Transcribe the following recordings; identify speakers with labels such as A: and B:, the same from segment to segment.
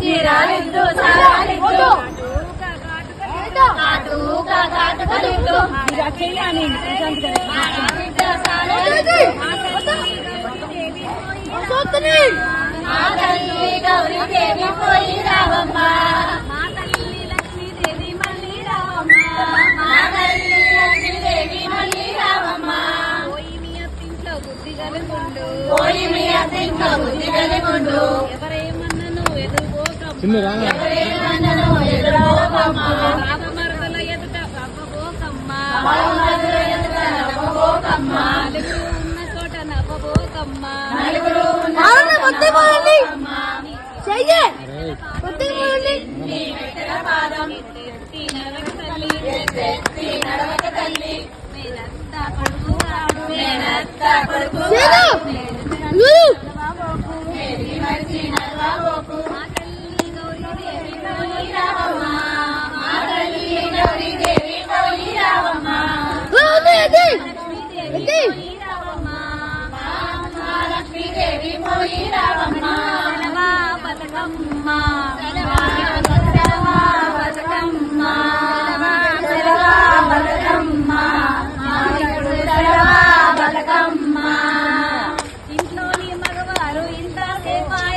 A: తీరాలిద్దు సారాలిద్దు
B: చీరాలిద్దు కాటుకలిద్దు
A: చెయ్యాలి
B: మా తల్లి గౌరీ దేవి పోయి రావమ్మా.
A: ఎవరేమన్నను
C: రా
B: ఎవరేమన్నను ఎదుర్కోకమ్మ.
A: బాబమరుదుల ఎదుట అవ్వబోకమ్మ
B: బాలమరుదుల ఎదుట నవ్వబోకమ్మ.
A: నలుగురు ఉన్న చోట నవ్వబోకమ్మ.
B: నలుగురు ఉన్న
C: అరే.
B: నీ వెంటల పాదం.
A: ఎత్తి నడవక తల్లి
B: ఎత్తి నడవక
A: మేనత్త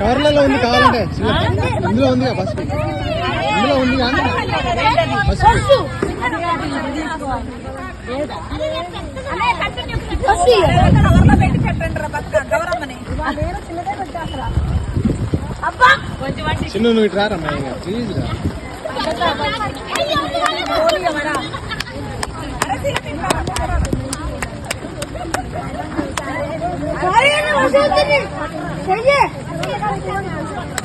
C: కవర్లలో ఉంది కావాలంటే. ఇందులో ఉంది ఫస్ట్ ఇందులో ఉంది చిన్న నువ్వు ఇటు రారమ్మా ప్లీజ్ రా. Başörtünü. Seni.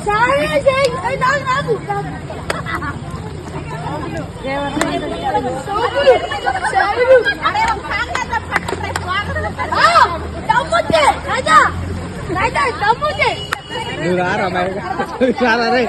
C: Şahin şey. Ay daha ne bu? દુરાર અમારે દુરાર અરે